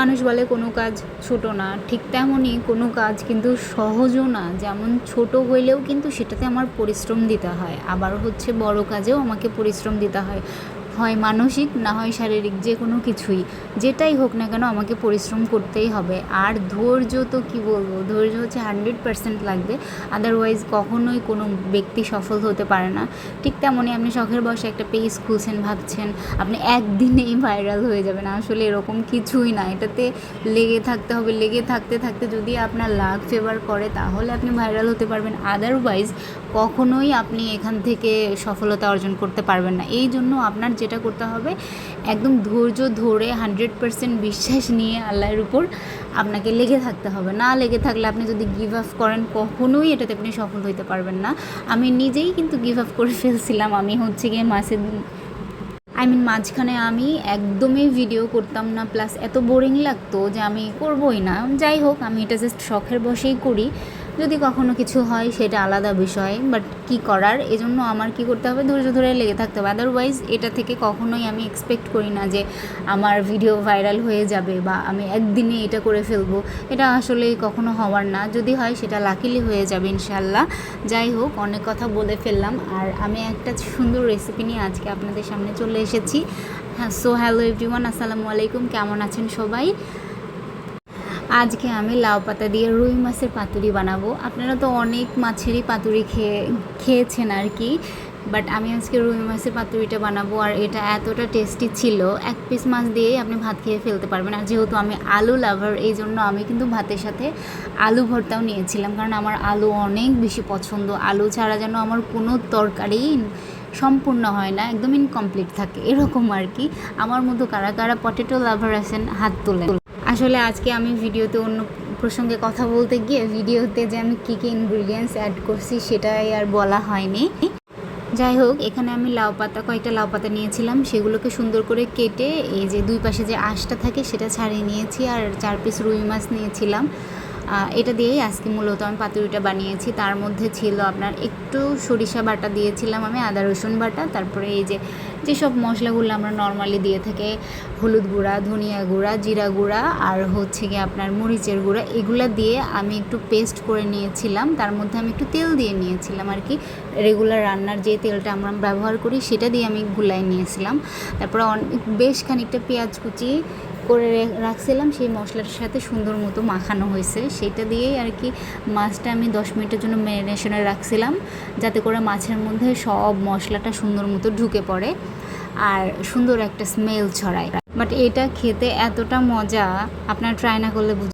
মানুষ বলে কোনো কাজ ছোট না। ঠিক তেমনই কোনো কাজ কিন্তু সহজও না। যেমন ছোট হইলেও কিন্তু সেটাতে আমার পরিশ্রম দিতে হয়। আবার হচ্ছে বড় কাজেও আমাকে পরিশ্রম দিতে হয়। হয় মানসিক, না হয় শারীরিক, যে কোনো কিছুই। যেটাই হোক না কেন আমাকে পরিশ্রম করতেই হবে। আর ধৈর্য তো কি বলব? ধৈর্য হচ্ছে হান্ড্রেড পার্সেন্ট লাগবে। আদারওয়াইজ কখনোই কোনো ব্যক্তি সফল হতে পারে না। ঠিক তেমনই আপনি শখের বসে একটা পেজ খুলছেন, ভাবছেন, আপনি একদিনেই ভাইরাল হয়ে যাবেন। আসলে এরকম কিছুই না। এটাতে লেগে থাকতে হবে, লেগে থাকতে থাকতে যদি আপনার লাক ফেভার করে, তাহলে আপনি ভাইরাল হতে পারবেন। আদারওয়াইজ কখনোই আপনি এখান থেকে সফলতা অর্জন করতে পারবেন না। এই জন্য আপনার যেটা করতে হবে। একদম ধৈর্য ধরে হান্ড্রেড পার্সেন্ট বিশ্বাস নিয়ে আল্লাহর উপর আপনাকে লেগে থাকতে হবে। না লেগে থাকলে আপনি যদি গিভ আপ করেন, কখনোই এটাতে আপনি সফল হইতে পারবেন না। আমি নিজেই কিন্তু গিভ আপ করে ফেলছিলাম। আমি হচ্ছে গিয়ে মাসে আই মিন মাঝখানে আমি একদমই ভিডিও করতাম না। প্লাস এত বোরিং লাগতো যে আমি করবই না। যাই হোক, আমি এটা জাস্ট শখের বসেই করি। যদি কখনো কিছু হয়, সেটা আলাদা বিষয় বাট কি করার? এজন্য আমার কি করতে হবে? ধৈর্য ধরে লেগে থাকতে হবে। আদারওয়াইজ এটা থেকে কখনোই আমি এক্সপেক্ট করি না যে আমার ভিডিও ভাইরাল হয়ে যাবে বা আমি একদিনে এটা করে ফেলব। এটা আসলে কখনো হওয়ার না। যদি হয়, সেটা লাকিলি হয়ে যাবে ইনশাল্লাহ যাই হোক, অনেক কথা বলে ফেললাম। আর আমি একটা সুন্দর রেসিপি নিয়ে আজকে আপনাদের সামনে চলে এসেছি। হ্যাঁ সো হ্যালো এভরিওয়ান আসসালামু আলাইকুম। কেমন আছেন সবাই? আজকে আমি লাউ পাতা দিয়ে রুই মাছের পাতুরি বানাবো। আপনারা তো অনেক মাছেরই পাতুরি খেয়ে, খেয়েছেন আর কি। বাট আমি আজকে রুই মাছের পাতুরিটা বানাবো আর এটা এতটা টেস্টি ছিল, এক পিস মাছ দিয়েই আপনি ভাত খেয়ে ফেলতে পারবেন। আর যেহেতু আমি আলু লাভার এই জন্য আমি কিন্তু ভাতের সাথে আলু ভর্তাও নিয়েছিলাম। কারণ আমার আলু অনেক বেশি পছন্দ। আলু ছাড়া যেন আমার কোনো তরকারি সম্পূর্ণ হয় না, একদম ইনকমপ্লিট থাকে। এরকম আর কি। আমার মতো কারা কারা পটেটো লাভার আছেন, হাত তোলেন। আসলে আজকে আমি ভিডিওতে অন্য প্রসঙ্গে কথা বলতে গিয়ে ভিডিওতে যে আমি কী কী ইনগ্রিডিয়েন্টস অ্যাড করছি সেটাই আর বলা হয়নি। যাই হোক, এখানে আমি লাউ পাতা, কয়েকটা লাউ পাতা নিয়েছিলাম। সেগুলোকে সুন্দর করে কেটে এই যে দুই পাশে যে আঁশটা থাকে সেটা ছাড়িয়ে নিয়েছি আর চার পিস রুই মাছ নিয়েছিলাম। এটা দিয়েই আজকে মূলত আমি পাতুরিটা বানিয়েছি। তার মধ্যে ছিল আপনার একটু সরিষা বাটা দিয়েছিলাম আমি, আদা, রসুন বাটা। তারপরে এই যে, যেসব মশলাগুলো আমরা নর্মালি দিয়ে থাকে, হলুদ গুঁড়া, ধনিয়া গুঁড়া, জিরা গুঁড়া আর হচ্ছে গিয়ে আপনার মরিচের গুঁড়া, এগুলো দিয়ে আমি একটু পেস্ট করে নিয়েছিলাম। তার মধ্যে আমি একটু তেল দিয়ে নিয়েছিলাম আর কি। রেগুলার রান্নার যে তেলটা আমরা ব্যবহার করি, সেটা দিয়ে আমি গুলাই নিয়েছিলাম। তারপরে বেশ খানিকটা পেঁয়াজ কুচি করে রাখছিলাম, সেই মশলাটার সাথে সুন্দর মতো মাখানো হয়েছে। সেটা দিয়েই আর কি মাছটা আমি দশ মিনিটের জন্য ম্যারিনেশনে রাখছিলাম, যাতে করে মাছের মধ্যে সব মশলাটা সুন্দর মতো ঢুকে পড়ে আর সুন্দর একটা স্মেল ছড়ায়। বাট এটা খেতে এতটা মজা, আপনার ট্রাই না করলে বুঝ